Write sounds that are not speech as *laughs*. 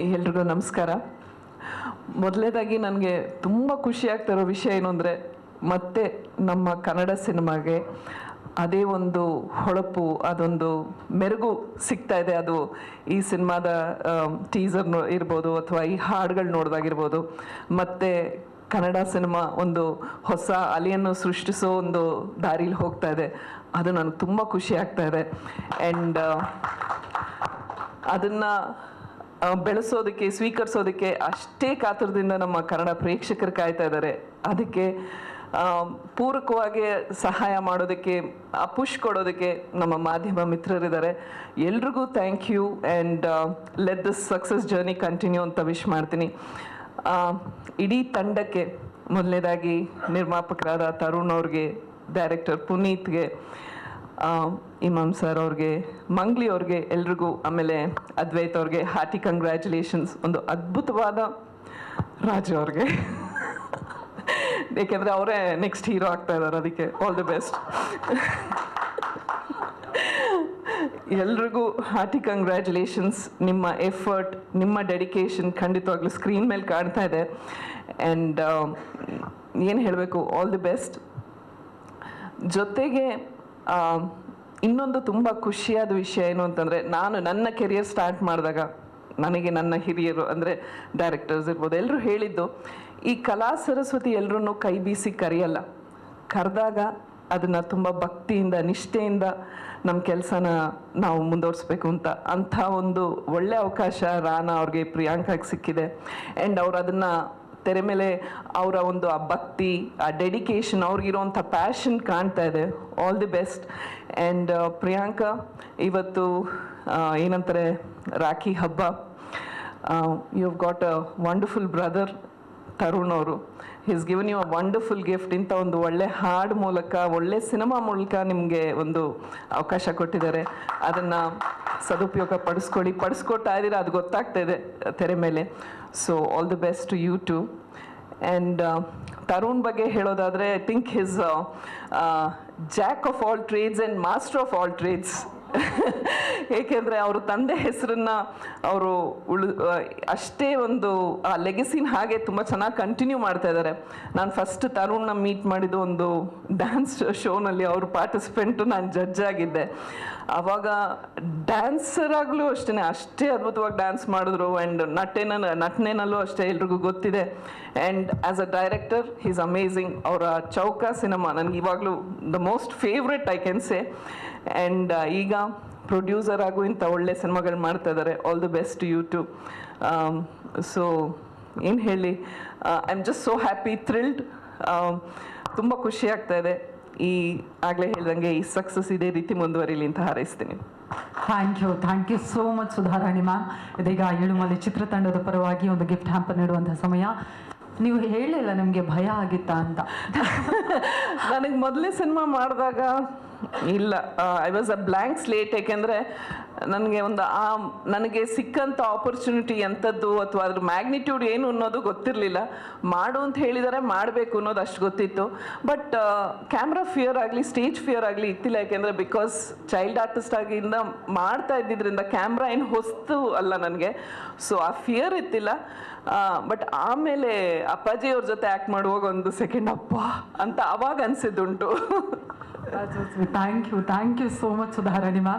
ಎಲ್ರಿಗೂ ನಮಸ್ಕಾರ. ಮೊದಲನೇದಾಗಿ ನನಗೆ ತುಂಬ ಖುಷಿ ಆಗ್ತಿರೋ ವಿಷಯ ಏನು ಅಂದರೆ, ಮತ್ತೆ ನಮ್ಮ ಕನ್ನಡ ಸಿನಿಮಾಗೆ ಅದೇ ಒಂದು ಹೊಳಪು, ಅದೊಂದು ಮೆರುಗು ಸಿಗ್ತಾ ಇದೆ. ಅದು ಈ ಸಿನಿಮಾದ ಟೀಸರ್ ಇರ್ಬೋದು ಅಥವಾ ಈ ಹಾಡುಗಳು ನೋಡ್ದಾಗಿರ್ಬೋದು. ಮತ್ತು ಕನ್ನಡ ಸಿನಿಮಾ ಒಂದು ಹೊಸ ಅಲೆಯನ್ನು ಸೃಷ್ಟಿಸೋ ಒಂದು ದಾರಿಲಿ ಹೋಗ್ತಾ ಇದೆ. ಅದು ನನಗೆ ತುಂಬ ಖುಷಿ ಆಗ್ತಾ ಇದೆ ಆ್ಯಂಡ್ ಅದನ್ನ ಬೆಳೆಸೋದಕ್ಕೆ, ಸ್ವೀಕರಿಸೋದಕ್ಕೆ ಅಷ್ಟೇ ಕಾತುರದಿಂದ ನಮ್ಮ ಕನ್ನಡ ಪ್ರೇಕ್ಷಕರು ಕಾಯ್ತಾ ಇದ್ದಾರೆ. ಅದಕ್ಕೆ ಪೂರಕವಾಗಿ ಸಹಾಯ ಮಾಡೋದಕ್ಕೆ, ಆ ಪುಷ್ ಕೊಡೋದಕ್ಕೆ ನಮ್ಮ ಮಾಧ್ಯಮ ಮಿತ್ರರಿದ್ದಾರೆ. ಎಲ್ರಿಗೂ thank you and let this success journey continue ಅಂತ ವಿಶ್ ಮಾಡ್ತೀನಿ. ಇಡೀ ತಂಡಕ್ಕೆ ಮೊದಲನೇದಾಗಿ ನಿರ್ಮಾಪಕರಾದ ತರುಣ್ ಅವ್ರಿಗೆ ಡೈರೆಕ್ಟರ್ ಪುನೀತ್ಗೆ ಇಮಾಮ್ ಸರ್ ಅವ್ರಿಗೆ, ಮಂಗ್ಲಿ ಅವ್ರಿಗೆ ಎಲ್ರಿಗೂ ಆಮೇಲೆ ಅದ್ವೈತ್ ಅವ್ರಿಗೆ ಹಾರ್ಟಿ ಕಂಗ್ರ್ಯಾಚುಲೇಷನ್ಸ್ ಒಂದು ಅದ್ಭುತವಾದ ರಾಜು ಅವ್ರಿಗೆ. ಏಕೆಂದರೆ ಅವರೇ ನೆಕ್ಸ್ಟ್ ಹೀರೋ ಆಗ್ತಾ ಇದ್ದಾರೆ ಅದಕ್ಕೆ. ಆಲ್ ದಿ ಬೆಸ್ಟ್ ಎಲ್ರಿಗೂ ಹಾರ್ಟಿ ಕಂಗ್ರ್ಯಾಚುಲೇಷನ್ಸ್ ನಿಮ್ಮ ಎಫರ್ಟ್ ನಿಮ್ಮ ಡೆಡಿಕೇಶನ್ ಖಂಡಿತವಾಗ್ಲೂ ಸ್ಕ್ರೀನ್ ಮೇಲೆ ಕಾಣ್ತಾ ಇದೆ. ಆ್ಯಂಡ್ ಏನು ಹೇಳಬೇಕು? ಆಲ್ ದಿ ಬೆಸ್ಟ್ ಜೊತೆಗೆ ಇನ್ನೊಂದು ತುಂಬ ಖುಷಿಯಾದ ವಿಷಯ ಏನು ಅಂತಂದರೆ, ನಾನು ನನ್ನ ಕೆರಿಯರ್ ಸ್ಟಾರ್ಟ್ ಮಾಡಿದಾಗ ನನಗೆ ನನ್ನ ಹಿರಿಯರು, ಅಂದರೆ ಡೈರೆಕ್ಟರ್ಸ್ ಇರ್ಬೋದು ಎಲ್ಲರೂ ಹೇಳಿದ್ದು, ಈ ಕಲಾ ಸರಸ್ವತಿ ಎಲ್ಲರೂ ಕೈ ಬೀಸಿ ಕರೆಯಲ್ಲ. ಕರೆದಾಗ ಅದನ್ನು ತುಂಬ ಭಕ್ತಿಯಿಂದ, ನಿಷ್ಠೆಯಿಂದ ನಮ್ಮ ಕೆಲಸನ ನಾವು ಮುಂದುವರಿಸ್ಬೇಕು ಅಂತ, ಅಂಥ ಒಂದು ಒಳ್ಳೆ ಅವಕಾಶ ರಾನಾ ಅವ್ರಿಗೆ ಪ್ರಿಯಾಂಕಾಗೆ ಸಿಕ್ಕಿದೆ. ಆ್ಯಂಡ್ ಅವ್ರು ಅದನ್ನು ತೆರೆ ಮೇಲೆ ಅವರ ಒಂದು ಆ ಭಕ್ತಿ, ಆ ಡೆಡಿಕೇಶನ್ ಅವ್ರಿಗಿರುವಂಥ ಪ್ಯಾಷನ್ ಕಾಣ್ತಾ ಇದೆ. All the best and Priyanka, ಇವತ್ತು ಏನಂತಾರೆ, ರಾಖಿ ಹಬ್ಬ. You have got a wonderful brother Tarun ಅವರು. He's given you a wonderful gift ಇಂಥ ಒಂದು ಒಳ್ಳೆ ಹಾಡು ಮೂಲಕ, ಒಳ್ಳೆ ಸಿನಿಮಾ ಮೂಲಕ ನಿಮಗೆ ಒಂದು ಅವಕಾಶ ಕೊಟ್ಟಿದ್ದಾರೆ. ಅದನ್ನು ಸದುಪಯೋಗ ಪಡಿಸ್ಕೊಳ್ಳಿ. ಪಡಿಸ್ಕೊಡ್ತಾ ಇದ್ದೀರಾ? ಅದು ಗೊತ್ತಾಗ್ತಾ ಇದೆ ತೆರೆ ಮೇಲೆ. So all the best to you too and Tarun ಬಗ್ಗೆ ಹೇಳೋದಾದರೆ I think he's jack of all trades and master of all trades *laughs* ಏಕೆಂದರೆ ಅವರು ತಂದೆ ಹೆಸರನ್ನ ಅವರು ಉಳು ಅಷ್ಟೇ ಒಂದು, ಆ ಲೆಗಸಿನ ಹಾಗೆ ತುಂಬ ಚೆನ್ನಾಗಿ ಕಂಟಿನ್ಯೂ ಮಾಡ್ತಾ ಇದ್ದಾರೆ ನಾನು ಫಸ್ಟ್ ತರುಣ್ನ ಮೀಟ್ ಮಾಡಿದ ಒಂದು ಡ್ಯಾನ್ಸ್ ಶೋನಲ್ಲಿ ಅವರು ಪಾರ್ಟಿಸಿಪೆಂಟು ನಾನು ಜಡ್ಜ್ ಆಗಿದ್ದೆ. ಆವಾಗ ಡ್ಯಾನ್ಸರ್ ಆಗಲೂ ಅಷ್ಟೇ ಅಷ್ಟೇ ಅದ್ಭುತವಾಗಿ ಡ್ಯಾನ್ಸ್ ಮಾಡಿದ್ರು ಆ್ಯಂಡ್ ನಟೇನ, ನಟನೆನಲ್ಲೂ ಅಷ್ಟೇ ಎಲ್ರಿಗೂ ಗೊತ್ತಿದೆ. And as a director is amazing ಅವರ ಚೌಕ ಸಿನಿಮಾ ನನಗೆ ಇವಾಗಲೂ the most favourite I can say and ಈಗ ಪ್ರೊಡ್ಯೂಸರ್ ಆಗು ಇಂಥ ಒಳ್ಳೆ ಸಿನಿಮಾಗಳು ಮಾಡ್ತಾ ಇದ್ದಾರೆ all the best you too so ಏನು ಹೇಳಿ? I am just so happy thrilled ತುಂಬ ಖುಷಿ ಆಗ್ತಾ ಇದೆ. ಈ ಆಗಲೇ ಹೇಳ್ದಂಗೆ ಈ ಸಕ್ಸಸ್ ಇದೇ ರೀತಿ ಮುಂದುವರಿಲಿ ಅಂತ ಹಾರೈಸ್ತೀನಿ. Thank you thank you so much Sudharani ma'am ಇದೀಗ ಏಳುಮಲೆ ಚಿತ್ರತಂಡದ ಪರವಾಗಿ ಒಂದು ಗಿಫ್ಟ್ ಹ್ಯಾಂಪರ್ ನೀಡುವಂತಹ ಸಮಯ. ನೀವು ಹೇಳಲಿಲ್ಲ ನಿಮಗೆ ಭಯ ಆಗಿತ್ತಾ ಅಂತ. *laughs* ನನಗೆ ಮೊದಲೇ ಸಿನಿಮಾ ಮಾಡಿದಾಗ ಇಲ್ಲ. I was a blank slate ಏಕೆಂದರೆ ನನಗೆ ಒಂದು ಆ, ನನಗೆ ಸಿಕ್ಕಂಥ ಆಪರ್ಚುನಿಟಿ ಎಂಥದ್ದು ಅಥವಾ ಅದ್ರ ಮ್ಯಾಗ್ನಿಟ್ಯೂಡ್ ಏನು ಅನ್ನೋದು ಗೊತ್ತಿರಲಿಲ್ಲ. ಮಾಡು ಅಂತ ಹೇಳಿದರೆ ಮಾಡಬೇಕು ಅನ್ನೋದು ಅಷ್ಟು ಗೊತ್ತಿತ್ತು. ಬಟ್ ಕ್ಯಾಮ್ರಾ ಫಿಯರ್ ಆಗಲಿ ಸ್ಟೇಜ್ ಫಿಯರ್ ಆಗಲಿ ಇತ್ತಿಲ್ಲ ಯಾಕೆಂದರೆ ಬಿಕಾಸ್ ಚೈಲ್ಡ್ ಆರ್ಟಿಸ್ಟ್ ಆಗಿಂದ ಮಾಡ್ತಾ ಇದ್ದಿದ್ದರಿಂದ ಕ್ಯಾಮ್ರಾ ಏನು ಹೊಸ್ತು ಅಲ್ಲ ನನಗೆ. ಸೊ ಆ ಫಿಯರ್ ಇತ್ತಿಲ್ಲ. ಬಟ್ ಆಮೇಲೆ ಅಪ್ಪಾಜಿಯವ್ರ ಜೊತೆ ಆ್ಯಕ್ಟ್ ಮಾಡುವಾಗ ಒಂದು ಸೆಕೆಂಡ್ ಅಪ್ಪ ಅಂತ ಅವಾಗ ಅನಿಸಿದ್ದುಂಟು. *laughs* Thank you. Thank you so much, Sudharani ma'am.